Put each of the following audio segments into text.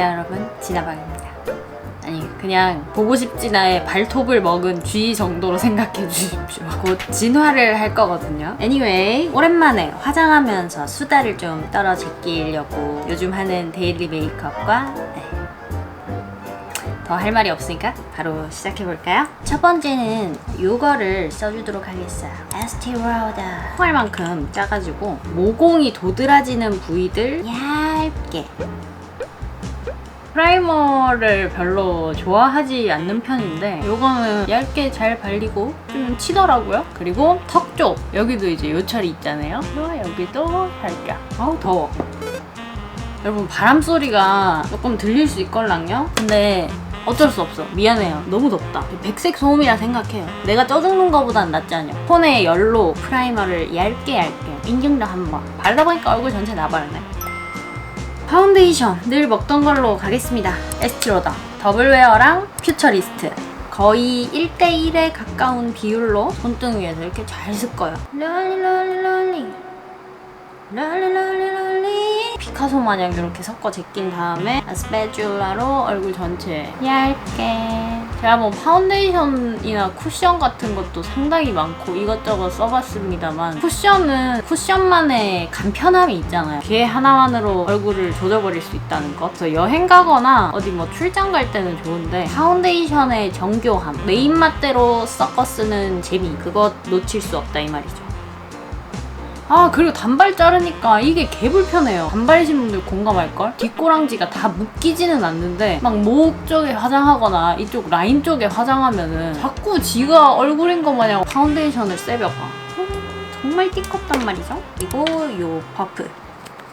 안녕하세요 여러분 진아방입니다 아니 그냥 보고 싶지나의 발톱을 먹은 쥐 정도로 생각해 주십시오 곧 진화를 할 거거든요 anyway 오랜만에 화장하면서 수다를 좀 떨어 제끼려고 요즘 하는 데일리 메이크업과 네. 더할 말이 없으니까 바로 시작해 볼까요? 첫 번째는 요거를 써주도록 하겠어요. 에스티 로더. 콩알만큼 짜가지고 모공이 도드라지는 부위들 얇게. 프라이머를 별로 좋아하지 않는 편인데 요거는 얇게 잘 발리고 좀 치더라고요. 그리고 턱 쪽 여기도 이제 요철이 있잖아요. 여기도 살짝. 아우 더워. 여러분 바람 소리가 조금 들릴 수 있걸랑요? 근데 어쩔 수 없어. 미안해요. 너무 덥다. 백색 소음이라 생각해요. 내가 쪄죽는 거보단 낫지 않냐. 폰에 열로 프라이머를 얇게 얇게 인증도 한번 바르다 보니까 얼굴 전체 나발네. 파운데이션 늘 먹던 걸로 가겠습니다. 에스티로더 더블웨어랑 퓨처리스트 거의 1대1에 가까운 비율로 손등 위에서 이렇게 잘 쓸 거예요. 롤리 롤리 롤리 랄랄랄랄리 피카소 마냥 이렇게 섞어 제낀 다음에 스패츌라로 얼굴 전체. 얇게. 제가 뭐 파운데이션이나 쿠션 같은 것도 상당히 많고 이것저것 써봤습니다만 쿠션은 쿠션만의 간편함이 있잖아요. 걔 하나만으로 얼굴을 조져버릴 수 있다는 것. 그래서 여행 가거나 어디 뭐 출장 갈 때는 좋은데 파운데이션의 정교함 내 입맛대로 섞어 쓰는 재미 그것 놓칠 수 없다 이 말이죠 아 그리고 단발 자르니까 이게 개 불편해요. 단발이신 분들 공감할걸? 뒷꼬랑지가 다 묶이지는 않는데 막 목 쪽에 화장하거나 이쪽 라인 쪽에 화장하면은 자꾸 지가 얼굴인 것 마냥 파운데이션을 세벼가 음, 정말 띠껍단 말이죠? 그리고 요 퍼프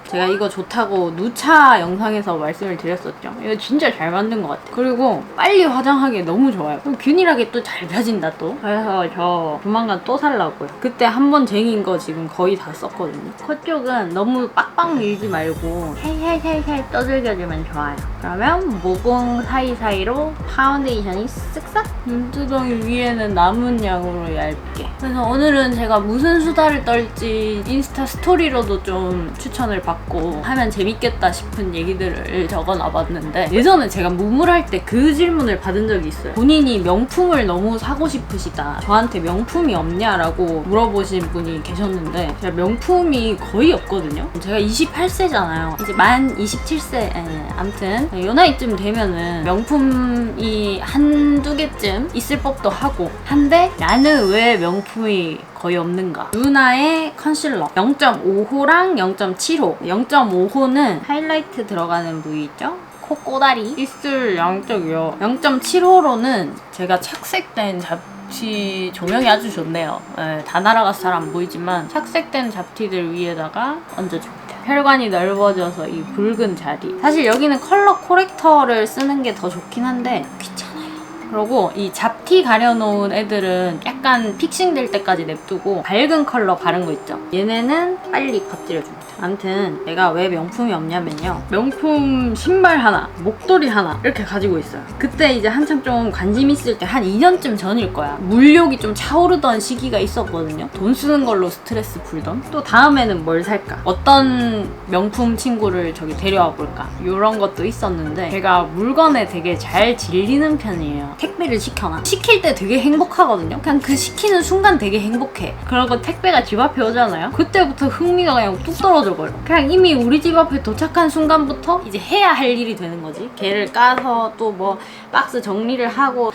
제가 이거 좋다고 누차 영상에서 말씀을 드렸었죠. 이거 진짜 잘 만든 것 같아요. 그리고 빨리 화장하기 너무 좋아요. 균일하게 또 잘 펴진다 또. 그래서 저 조만간 또 살라고요. 그때 한 번 쟁인 거 지금 거의 다 썼거든요. 코 쪽은 너무 빡빡 밀지 말고 살살살살 떠들겨주면 좋아요. 그러면 모공 사이사이로 파운데이션이 쓱싹 눈두덩이 위에는 남은 양으로 얇게. 그래서 오늘은 제가 무슨 수다를 떨지 인스타 스토리로도 좀 추천을 받고 하면 재밌겠다 싶은 얘기들을 적어 놔 봤는데 예전에 제가 무물할 때 그 질문을 받은 적이 있어요. 본인이 명품을 너무 사고 싶으시다. 저한테 명품이 없냐라고 물어보신 분이 계셨는데 제가 명품이 거의 없거든요. 제가 28세잖아요. 이제 만 27세 에, 아무튼 요 나이쯤 되면은 명품이 한두 개쯤 있을 법도 하고 한데 나는 왜 명품이 거의 없는가? 루나의 컨실러. 0.5호랑 0.7호. 0.5호는 하이라이트 들어가는 부위 있죠? 코 꼬다리? 입술 양쪽이요. 0.7호로는 제가 착색된 잡티 조명이 아주 좋네요. 예, 다 날아가서 잘 안 보이지만 착색된 잡티들 위에다가 얹어줍니다. 혈관이 넓어져서 이 붉은 자리. 사실 여기는 컬러 코렉터를 쓰는 게 더 좋긴 한데 귀찮아요. 그리고 이 잡티 가려놓은 애들은 약간 픽싱 될 때까지 냅두고 밝은 컬러 바른 거 있죠? 얘네는 빨리 퍼뜨려줍니다. 아무튼 내가 왜 명품이 없냐면요. 명품 신발 하나 목도리 하나 이렇게 가지고 있어요. 그때 이제 한참 좀 관심 있을 때 한 2년쯤 전일 거야. 물욕이 좀 차오르던 시기가 있었거든요. 돈 쓰는 걸로 스트레스 풀던? 또 다음에는 뭘 살까? 어떤 명품 친구를 저기 데려와 볼까? 이런 것도 있었는데 제가 물건에 되게 잘 질리는 편이에요. 택배를 시켜놔. 시킬 때 되게 행복하거든요. 그냥 그 시키는 순간 되게 행복해. 그러고 택배가 집 앞에 오잖아요. 그때부터 흥미가 그냥 뚝 떨어져 버려. 그냥 이미 우리 집 앞에 도착한 순간부터 이제 해야 할 일이 되는 거지. 걔를 까서 또 뭐 박스 정리를 하고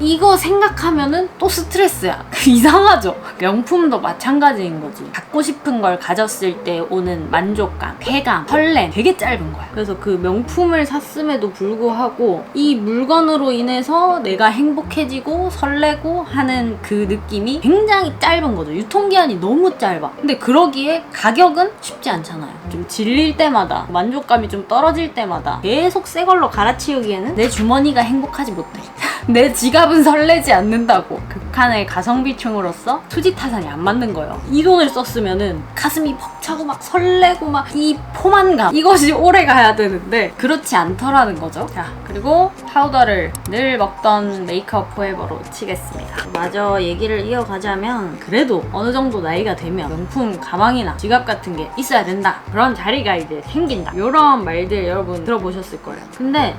이거 생각하면은 또 스트레스야. 이상하죠? 명품도 마찬가지인 거지. 갖고 싶은 걸 가졌을 때 오는 만족감, 쾌감, 설렘 되게 짧은 거야. 그래서 그 명품을 샀음에도 불구하고 이 물건으로 인해서 내가 행복해지고 설레고 하는 그 느낌이 굉장히 짧은 거죠. 유통기한이 너무 짧아. 근데 그러기에 가격은 쉽지 않잖아요. 좀 질릴 때마다 만족감이 좀 떨어질 때마다 계속 새 걸로 갈아치우기에는 내 주머니가 행복하지 못해. 내 지갑은 설레지 않는다고. 극한의 가성비충으로서 투지 타산이 안 맞는 거예요. 이 돈을 썼으면은 가슴이 벅차고 막 설레고 막 이 포만감 이것이 오래 가야 되는데 그렇지 않더라는 거죠. 자 그리고 파우더를 늘 먹던 메이크업 포에버로 치겠습니다. 마저 얘기를 이어가자면 그래도 어느 정도 나이가 되면 명품 가방이나 지갑 같은 게 있어야 된다. 그런 자리가 이제 생긴다. 이런 말들 여러분 들어보셨을 거예요. 근데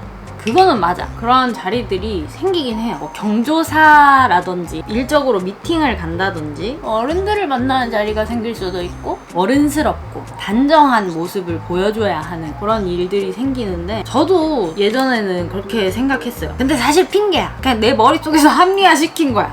그거는 맞아. 그런 자리들이 생기긴 해요. 뭐 경조사라든지 일적으로 미팅을 간다든지 어른들을 만나는 자리가 생길 수도 있고 어른스럽고 단정한 모습을 보여줘야 하는 그런 일들이 생기는데 저도 예전에는 그렇게 생각했어요. 근데 사실 핑계야. 그냥 내 머릿속에서 합리화시킨 거야.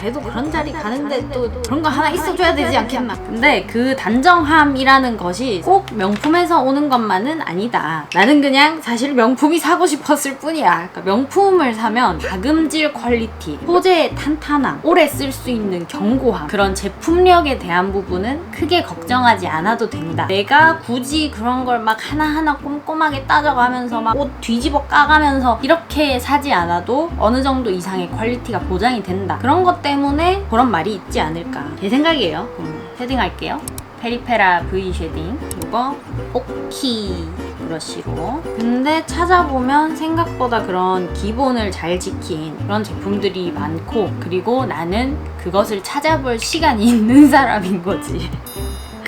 아, 그래도 그런 자리 가는데 또 그런 거 하나 있어줘야 되지 않겠나. 근데 그 단정함이라는 것이 꼭 명품에서 오는 것만은 아니다. 나는 그냥 사실 명품이 사고 싶었을 뿐이야. 그러니까 명품을 사면 다금질 퀄리티, 소재의 탄탄함, 오래 쓸 수 있는 견고함, 그런 제품력에 대한 부분은 크게 걱정하지 않아도 된다. 내가 굳이 그런 걸 막 하나하나 꼼꼼하게 따져가면서 막 옷 뒤집어 까가면서 이렇게 사지 않아도 어느 정도 이상의 퀄리티가 보장이 된다. 그런 것 때문에 그런 말이 있지 않을까. 제 생각이에요. 그럼 쉐딩할게요. 페리페라 V 쉐딩. 이거 오키 브러쉬로. 근데 찾아보면 생각보다 그런 기본을 잘 지킨 그런 제품들이 많고 그리고 나는 그것을 찾아볼 시간이 있는 사람인 거지.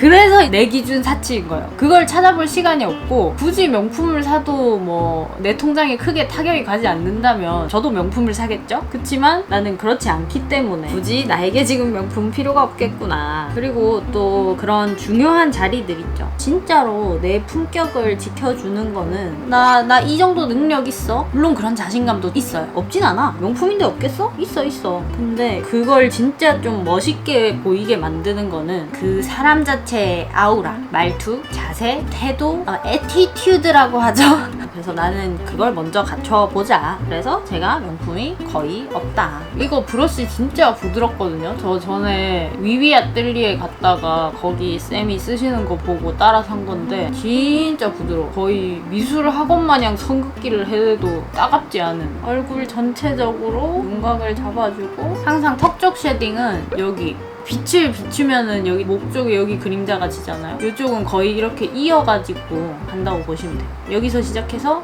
그래서 내 기준 사치인 거예요. 그걸 찾아볼 시간이 없고 굳이 명품을 사도 뭐 내 통장에 크게 타격이 가지 않는다면 저도 명품을 사겠죠? 그치만 나는 그렇지 않기 때문에 굳이 나에게 지금 명품 필요가 없겠구나. 그리고 또 그런 중요한 자리들 있죠. 진짜로 내 품격을 지켜주는 거는 나 나 이 정도 능력 있어. 물론 그런 자신감도 있어요. 없진 않아. 명품인데 없겠어? 있어 있어. 근데 그걸 진짜 좀 멋있게 보이게 만드는 거는 그 사람 자체 의 아우라, 말투, 자세, 태도, 어, 에티튜드라고 하죠. 그래서 나는 그걸 먼저 갖춰보자. 그래서 제가 명품이 거의 없다. 이거 브러쉬 진짜 부드럽거든요. 저 전에 위위 아 뜰리에 갔다가 거기 쌤이 쓰시는 거 보고 따라 산 건데 진짜 부드러워. 거의 미술 학원 마냥 선긋기를 해도 따갑지 않은 얼굴 전체적으로 윤곽을 잡아주고 항상 턱 쪽 쉐딩은 여기 빛을 비추면은 여기 목 쪽에 여기 그림자가 지잖아요. 이쪽은 거의 이렇게 이어가지고 간다고 보시면 돼요. 여기서 시작해서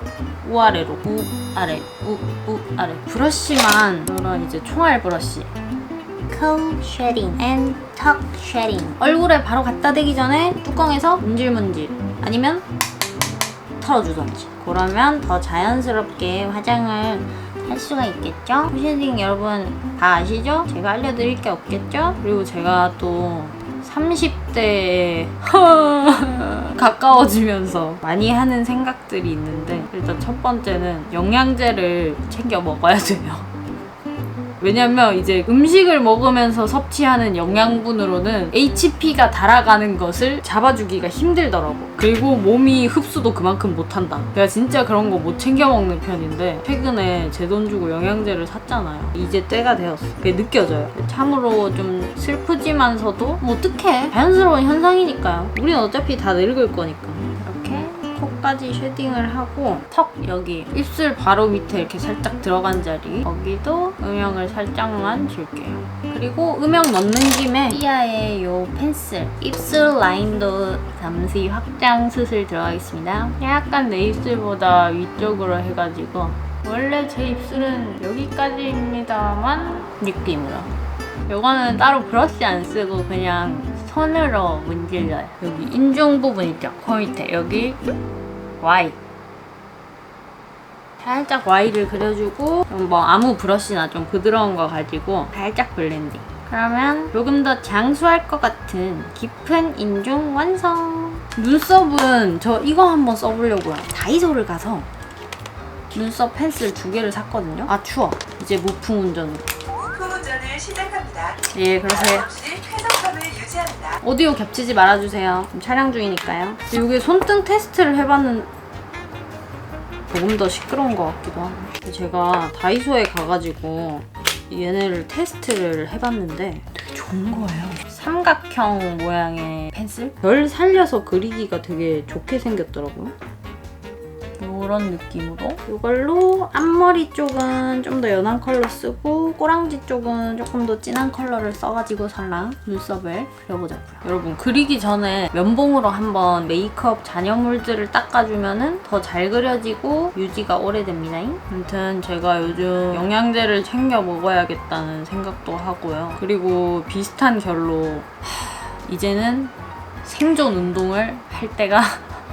우아래로 우 아래 우우 아래 브러쉬만 이런 이제 총알 브러쉬 coal shredding and tuck shredding. 얼굴에 바로 갖다 대기 전에 뚜껑에서 문질문질 아니면 털어주던지 그러면 더 자연스럽게 화장을 할 수가 있겠죠? 쉐딩 여러분 다 아시죠? 제가 알려드릴 게 없겠죠? 그리고 제가 또 30대에 가까워지면서 많이 하는 생각들이 있는데 일단 첫 번째는 영양제를 챙겨 먹어야 돼요. 왜냐면 이제 음식을 먹으면서 섭취하는 영양분으로는 HP가 달아가는 것을 잡아주기가 힘들더라고. 그리고 몸이 흡수도 그만큼 못한다. 내가 진짜 그런 거 못 챙겨 먹는 편인데 최근에 제 돈 주고 영양제를 샀잖아요. 이제 때가 되었어. 그게 느껴져요. 참으로 좀 슬프지만서도 뭐 어떡해. 자연스러운 현상이니까요. 우린 어차피 다 늙을 거니까. 코까지 쉐딩을 하고 턱 여기 입술 바로 밑에 이렇게 살짝 들어간 자리 거기도 음영을 살짝만 줄게요. 그리고 음영 넣는 김에 시아의 요 펜슬 입술 라인도 잠시 확장 수술 들어가겠습니다. 약간 내 입술보다 위쪽으로 해가지고 원래 제 입술은 여기까지입니다만 느낌으로 요거는 따로 브러쉬 안 쓰고 그냥 손으로 문질러요. 여기 인중 부분 있죠? 그 밑에 여기 Y 살짝 Y를 그려주고 뭐 아무 브러쉬나 좀 부드러운 거 가지고 살짝 블렌딩. 그러면 조금 더 장수할 것 같은 깊은 인중 완성. 눈썹은 저 이거 한번 써보려고요. 다이소를 가서 눈썹 펜슬 두 개를 샀거든요. 아 추워. 이제 무풍 운전으로. 무풍 운전을 시작합니다. 예 그러세요 유지합니다. 오디오 겹치지 말아주세요. 지금 촬영 중이니까요. 이게 손등 테스트를 해봤는 조금 더 시끄러운 것 같기도 하고. 제가 다이소에 가가지고 얘네를 테스트를 해봤는데 되게 좋은 거예요. 삼각형 모양의 펜슬? 별 살려서 그리기가 되게 좋게 생겼더라고요. 이런 느낌으로 이걸로 앞머리 쪽은 좀 더 연한 컬러 쓰고 꼬랑지 쪽은 조금 더 진한 컬러를 써가지고 살랑 눈썹을 그려보자고요. 여러분 그리기 전에 면봉으로 한번 메이크업 잔여물들을 닦아주면은 더잘 그려지고 유지가 오래됩니다. 아무튼 제가 요즘 영양제를 챙겨 먹어야겠다는 생각도 하고요. 그리고 비슷한 결로 하, 이제는 생존 운동을 할 때가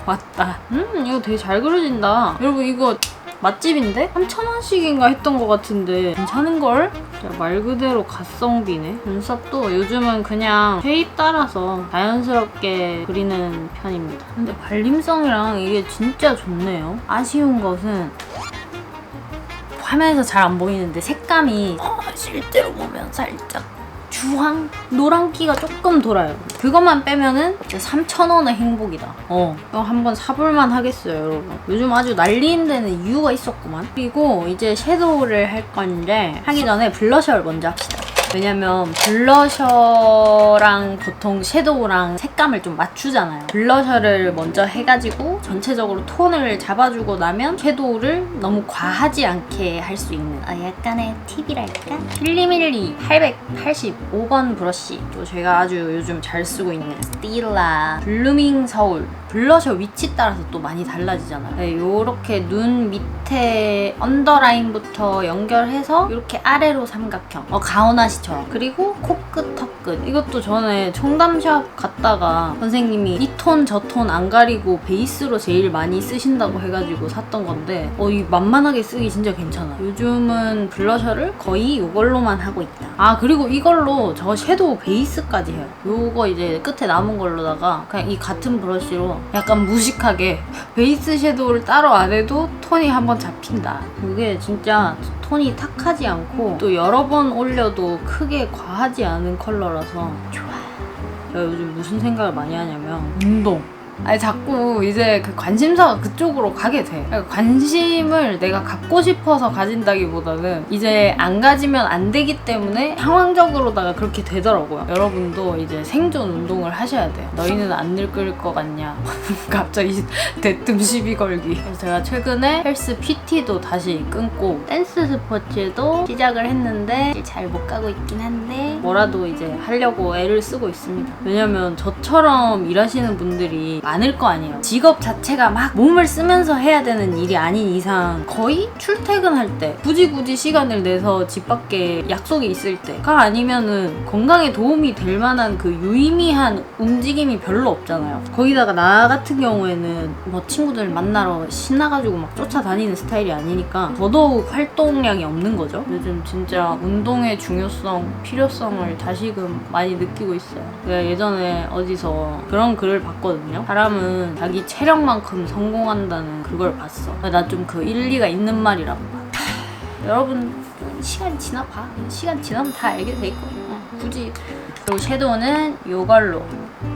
왔다. 음, 이거 되게 잘 그려진다. 여러분, 이거 맛집인데? 3,000원씩인가 했던 것 같은데 괜찮은걸? 말 그대로 갓성비네. 눈썹도 요즘은 그냥 쉐입 따라서 자연스럽게 그리는 편입니다. 근데 발림성이랑 이게 진짜 좋네요. 아쉬운 것은 화면에서 잘 안 보이는데 색감이 어, 실제로 보면 살짝 주황? 노란기가 조금 돌아요. 그것만 빼면은 진짜 3,000원의 행복이다. 어, 이거 한번 사볼만 하겠어요, 여러분. 요즘 아주 난리인 데는 이유가 있었구만. 그리고 이제 섀도우를 할 건데 하기 전에 블러셔를 먼저 합시다. 왜냐면 블러셔랑 보통 섀도우랑 색감을 좀 맞추잖아요. 블러셔를 먼저 해가지고 전체적으로 톤을 잡아주고 나면 섀도우를 너무 과하지 않게 할 수 있는. 어, 약간의 팁이랄까? 필리밀리 885번 브러쉬. 또 제가 아주 요즘 잘 쓰고 있는 스틸라 블루밍 서울. 블러셔 위치 따라서 또 많이 달라지잖아요. 네, 요렇게 눈 밑에 언더라인부터 연결해서 이렇게 아래로 삼각형. 어, 가오나시 그리고 코끝 턱 끝. 이것도 전에 청담샵 갔다가 선생님이 이 톤 저 톤 안 가리고 베이스로 제일 많이 쓰신다고 해가지고 샀던 건데 어, 이 만만하게 쓰기 진짜 괜찮아 요즘은 블러셔를 거의 이걸로만 하고 있다. 아 그리고 이걸로 저 섀도우 베이스까지 해요. 요거 이제 끝에 남은 걸로다가 그냥 이 같은 브러쉬로 약간 무식하게 베이스 섀도우를 따로 안 해도 톤이 한번 잡힌다. 이게 진짜 톤이 탁하지 않고 또 여러 번 올려도 크게 과하지 않은 컬러라 서 좋아 제가 요즘 무슨 생각을 많이 하냐면 운동. 아니 자꾸 이제 그 관심사가 그쪽으로 가게 돼. 그러니까 관심을 내가 갖고 싶어서 가진다기보다는 이제 안 가지면 안 되기 때문에 상황적으로다가 그렇게 되더라고요. 여러분도 이제 생존 운동을 하셔야 돼요. 너희는 안 늙을 것 같냐? 갑자기 대뜸 시비 걸기. 그래서 제가 최근에 헬스 PT도 다시 끊고 댄스 스포츠도 시작을 했는데 잘 못 가고 있긴 한데 뭐라도 이제 하려고 애를 쓰고 있습니다. 왜냐면 저처럼 일하시는 분들이 많을 거 아니에요. 직업 자체가 막 몸을 쓰면서 해야 되는 일이 아닌 이상 거의 출퇴근할 때 굳이 굳이 시간을 내서 집 밖에 약속이 있을 때가 아니면은 건강에 도움이 될 만한 그 유의미한 움직임이 별로 없잖아요. 거기다가 나 같은 경우에는 뭐 친구들 만나러 신나가지고 막 쫓아다니는 스타일이 아니니까 더더욱 활동량이 없는 거죠. 요즘 진짜 운동의 중요성, 필요성을 다시금 많이 느끼고 있어요. 제가 예전에 어디서 그런 글을 봤거든요. 사람은 자기 체력만큼 성공한다는 그걸 봤어. 나 좀 그 일리가 있는 말이라고 봐. 여러분 좀 시간이 지나봐. 시간 지나면 다 알게 돼 있거든. 요 굳이. 그리고 섀도우는.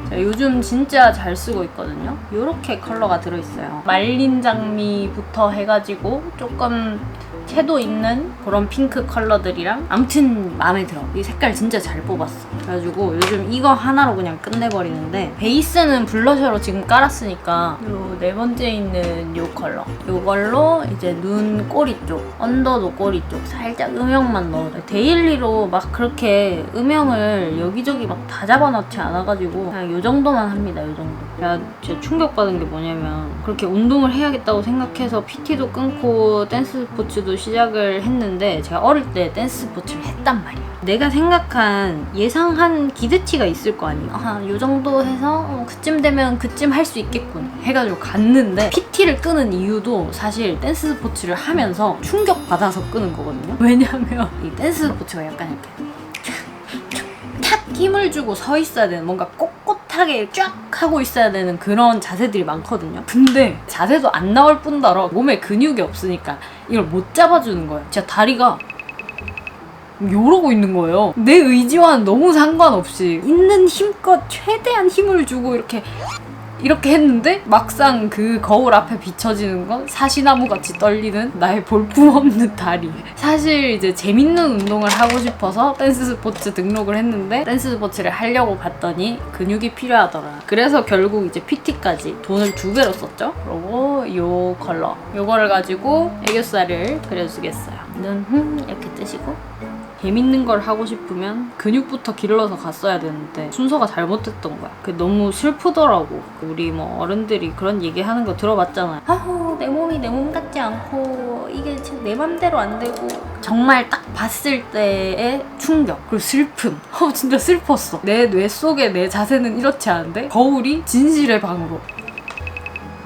제가 요즘 진짜 잘 쓰고 있거든요. 이렇게 컬러가 들어있어요. 말린 장미부터 해가지고 조금 채도 있는 그런 핑크 컬러들이랑 아무튼 마음에 들어. 이 색깔 진짜 잘 뽑았어. 그래가지고 요즘 이거 하나로 그냥 끝내버리는데 베이스는 블러셔로 지금 깔았으니까 요 네 번째 있는 요 컬러 요걸로 이제 눈 꼬리 쪽 언더도 꼬리 쪽 살짝 음영만 넣어줘요. 데일리로 막 그렇게 음영을 여기저기 막 다 잡아놓지 않아가지고 그냥 요 정도만 합니다. 요 정도. 제가 진짜 충격받은 게 뭐냐면 그렇게 운동을 해야겠다고 생각해서 PT도 끊고 댄스 스포츠도 시작을 했는데 제가 어릴 때 댄스 스포츠를 했단 말이야. 내가 생각한 예상한 기대치가 있을 거 아니에요. 아, 요 정도 해서 어, 그쯤 되면 그쯤 할 수 있겠군. 해가지고 갔는데 PT를 끄는 이유도 사실 댄스 스포츠를 하면서 충격받아서 끄는 거거든요. 왜냐면 이 댄스 스포츠가 약간 이렇게 탁 힘을 주고 서 있어야 되는 뭔가 꼿꼿하게 쫙 하고 있어야 되는 그런 자세들이 많거든요. 근데 자세도 안 나올 뿐더러 몸에 근육이 없으니까 이걸 못 잡아주는 거예요. 진짜 다리가 이러고 있는 거예요. 내 의지와는 너무 상관없이 있는 힘껏 최대한 힘을 주고 이렇게 이렇게 했는데 막상 그 거울 앞에 비춰지는 건 사시나무 같이 떨리는 나의 볼품없는 다리. 사실 이제 재밌는 운동을 하고 싶어서 댄스 스포츠 등록을 했는데 댄스 스포츠를 하려고 봤더니 근육이 필요하더라. 그래서 결국 이제 PT까지 돈을 두 배로 썼죠. 그리고 요 컬러. 요거를 가지고 애교살을 그려주겠어요. 눈 흠, 이렇게 뜨시고 재밌는 걸 하고 싶으면 근육부터 길러서 갔어야 되는데 순서가 잘못됐던 거야. 그게 너무 슬프더라고. 우리 뭐 어른들이 그런 얘기 하는 거 들어봤잖아. 아우 내 몸이 내 몸 같지 않고 이게 지금 내 맘대로 안 되고 정말 딱 봤을 때의 충격 그리고 슬픔. 어 진짜 슬펐어. 내 뇌 속에 내 자세는 이렇지 않은데 거울이 진실의 방으로.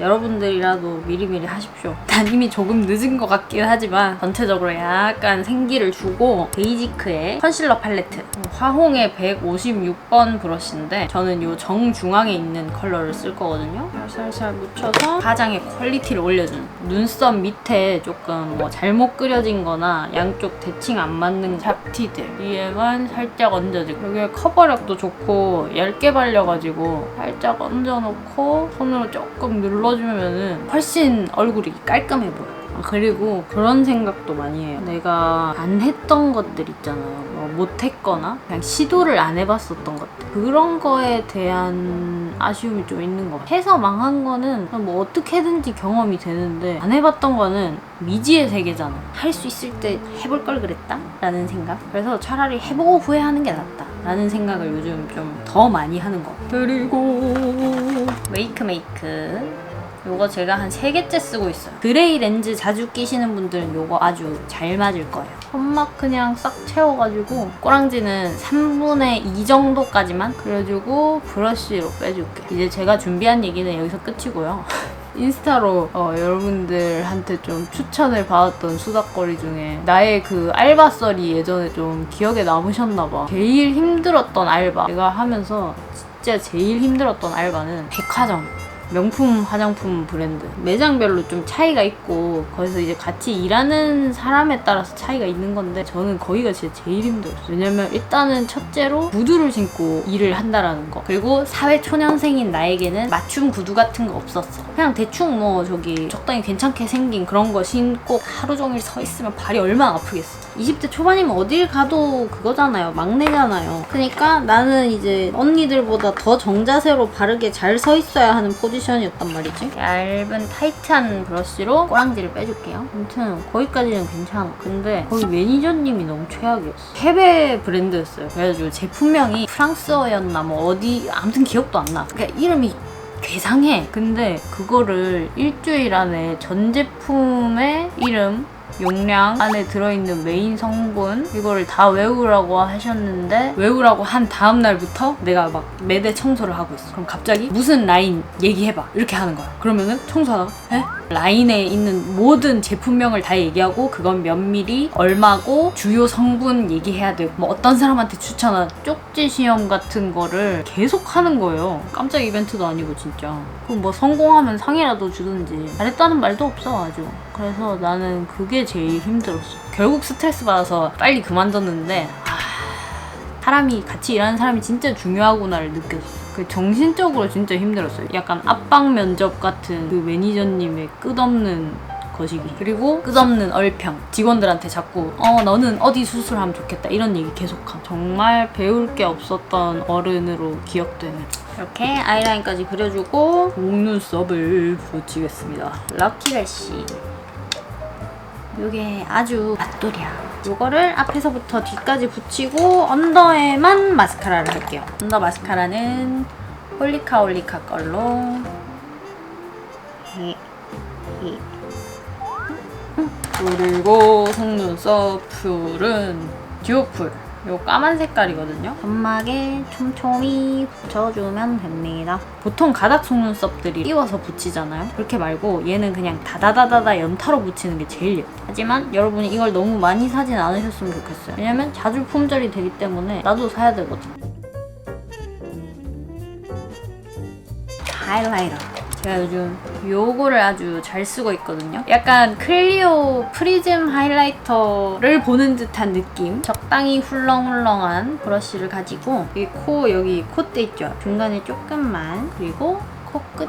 여러분들이라도 미리미리 하십시오. 난 이미 조금 늦은 것 같긴 하지만 전체적으로 약간 생기를 주고 베이지크의 컨실러 팔레트 화홍의 156번 브러쉬인데 저는 이 정중앙에 있는 컬러를 쓸 거거든요. 살살살 묻혀서 가장의 퀄리티를 올려주는 눈썹 밑에 조금 뭐 잘못 그려진 거나 양쪽 대칭 안 맞는 잡티들 위에만 살짝 얹어주고 여기에 커버력도 좋고 얇게 발려가지고 살짝 얹어놓고 손으로 조금 눌러 주면은 훨씬 얼굴이 깔끔해 보여. 아, 그리고 그런 생각도 많이 해요. 내가 안 했던 것들 있잖아요. 뭐 못했거나 그냥 시도를 안 해봤었던 것들. 그런 거에 대한 아쉬움이 좀 있는 것 같아요. 해서 망한 거는 뭐 어떻게든지 경험이 되는데 안 해봤던 거는 미지의 세계잖아. 할 수 있을 때 해볼 걸 그랬다? 라는 생각. 그래서 차라리 해보고 후회하는 게 낫다. 라는 생각을 요즘 좀 더 많이 하는 것 같아요. 그리고 메이크 메이크. 요거 제가 한 3개째 쓰고 있어요. 그레이 렌즈 자주 끼시는 분들은 요거 아주 잘 맞을 거예요. 점막 그냥 싹 채워가지고 꼬랑지는 3분의 2 정도까지만 그려주고 브러쉬로 빼줄게. 이제 제가 준비한 얘기는 여기서 끝이고요. 인스타로 어, 여러분들한테 좀 추천을 받았던 수다거리 중에 나의 그 알바 썰이 예전에 좀 기억에 남으셨나봐. 제일 힘들었던 알바. 제가 하면서 진짜 제일 힘들었던 알바는 백화점. 명품 화장품 브랜드. 매장별로 좀 차이가 있고 거기서 이제 같이 일하는 사람에 따라서 차이가 있는 건데 저는 거기가 진짜 제일 힘들었어요. 왜냐면 일단은 첫째로 구두를 신고 일을 한다라는 거. 그리고 사회 초년생인 나에게는 맞춤 구두 같은 거 없었어. 그냥 대충 뭐 저기 적당히 괜찮게 생긴 그런 거 신고 하루 종일 서 있으면 발이 얼마나 아프겠어 20대 초반이면 어딜 가도 그거잖아요. 막내잖아요. 그러니까 나는 이제 언니들보다 더 정자세로 바르게 잘 서 있어야 하는 포지션이었단 말이지. 얇은 타이트한 브러쉬로 꼬랑지를 빼줄게요. 아무튼 거기까지는 괜찮아. 근데 거기 매니저님이 너무 최악이었어. 해외 브랜드였어요. 그래가지고 제품명이 프랑스어였나 뭐 어디 아무튼 기억도 안 나. 그러니까 이름이 괴상해. 근데 그거를 일주일 안에 전 제품의 이름 용량 안에 들어있는 메인 성분 이거를 다 외우라고 하셨는데 외우라고 한 다음 날부터 내가 막 매대 청소를 하고 있어. 그럼 갑자기 무슨 라인 얘기해봐. 이렇게 하는 거야. 그러면은 청소하다가 에? 라인에 있는 모든 제품명을 다 얘기하고 그건 몇 미리 얼마고 주요 성분 얘기해야 되고 뭐 어떤 사람한테 추천한 쪽지 시험 같은 거를 계속 하는 거예요. 깜짝 이벤트도 아니고 진짜. 그럼 뭐 성공하면 상이라도 주든지. 잘했다는 말도 없어 아주. 그래서 나는 그게 제일 힘들었어 결국 스트레스 받아서 빨리 그만뒀는데 아, 사람이 같이 일하는 사람이 진짜 중요하구나를 느꼈어. 그 정신적으로 진짜 힘들었어요. 약간 압박 면접 같은 그 매니저님의 끝없는 거시기. 그리고 끝없는 얼평. 직원들한테 자꾸, 어, 너는 어디 수술하면 좋겠다. 이런 얘기 계속함. 정말 배울 게 없었던 어른으로 기억되는. 이렇게 아이라인까지 그려주고, 목눈썹을 붙이겠습니다. 럭키래쉬. 요게 아주 맛돌이야. 요거를 앞에서부터 뒤까지 붙이고 언더에만 마스카라를 할게요. 언더 마스카라는 홀리카 홀리카 걸로. 그리고 속눈썹 풀은 듀오풀 요 까만 색깔이거든요. 점막에 촘촘히 붙여주면 됩니다. 보통 가닥 속눈썹들이 띄워서 붙이잖아요. 그렇게 말고 얘는 그냥 다다다다다 연타로 붙이는 게 제일 예뻐. 하지만 여러분이 이걸 너무 많이 사진 않으셨으면 좋겠어요. 왜냐면 자주 품절이 되기 때문에 나도 사야 되거든. 하이라이터. 제가 요즘 요거를 아주 잘 쓰고 있거든요. 약간 클리오 프리즘 하이라이터를 보는 듯한 느낌. 적당히 훌렁훌렁한 브러쉬를 가지고 이 코 여기 콧대 있죠. 중간에 조금만 그리고 코끝에.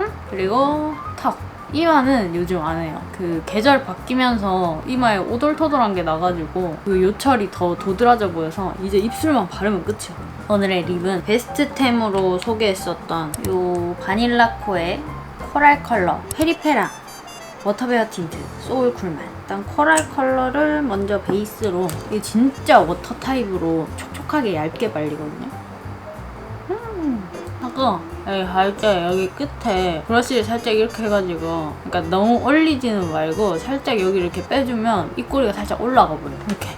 응? 그리고 턱. 이마는 요즘 안 해요. 그 계절 바뀌면서 이마에 오돌토돌한 게 나가지고 그 요철이 더 도드라져 보여서 이제 입술만 바르면 끝이야. 오늘의 립은 베스트템으로 소개했었던 요 바닐라코의 코랄 컬러 페리페라 워터베어 틴트 소울 쿨만 일단 코랄 컬러를 먼저 베이스로 이게 진짜 워터 타입으로 촉촉하게 얇게 발리거든요 음 하고 여기 살짝 여기 끝에 브러쉬를 살짝 이렇게 해가지고 그러니까 너무 올리지는 말고 살짝 여기 이렇게 빼주면 입꼬리가 살짝 올라가 버려. 이렇게.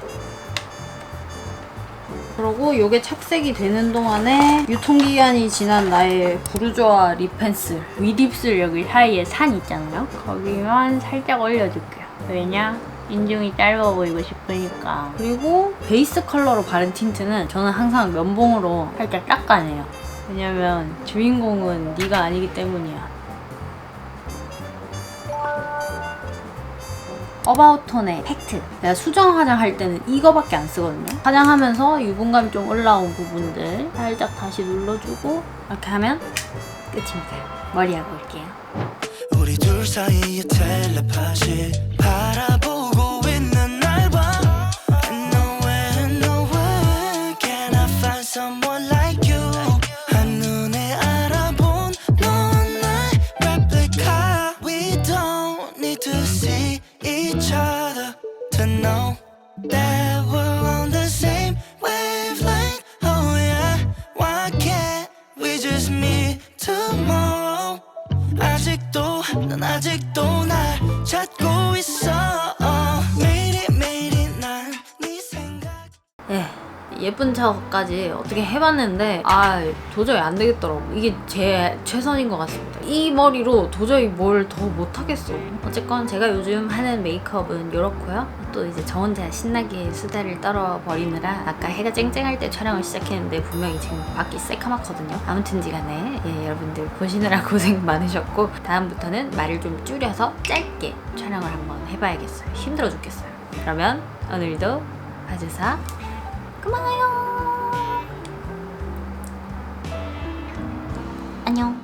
그러고 요게 착색이 되는 동안에 유통기한이 지난 나의 부르조아 립 펜슬 윗입술 여기 사이에 산 있잖아요. 거기만 살짝 올려줄게요. 왜냐? 인중이 짧아 보이고 싶으니까. 그리고 베이스 컬러로 바른 틴트는 저는 항상 면봉으로 살짝 닦아내요 왜냐면 주인공은 네가 아니기 때문이야 어바웃톤의 팩트. 내가 수정 화장할 때는 이거밖에 안 쓰거든요. 화장하면서 유분감이 좀 올라온 부분들 살짝 다시 눌러주고 이렇게 하면 끝입니다. 머리하고 올게요. 3차까지 어떻게 해봤는데 아 도저히 안 되겠더라고. 이게 제 최선인 것 같습니다. 이 머리로 도저히 뭘 더 못하겠어 어쨌건 제가 요즘 하는 메이크업은 이렇고요. 또 이제 저 혼자 신나게 수다를 떨어버리느라 아까 해가 쨍쨍할 때 촬영을 시작했는데 분명히 지금 밖이 새카맣거든요. 아무튼지간에 예, 여러분들 보시느라 고생 많으셨고 다음부터는 말을 좀 줄여서 짧게 촬영을 한번 해봐야겠어요. 힘들어 죽겠어요. 그러면 오늘도 봐주사 고마워요. 안녕.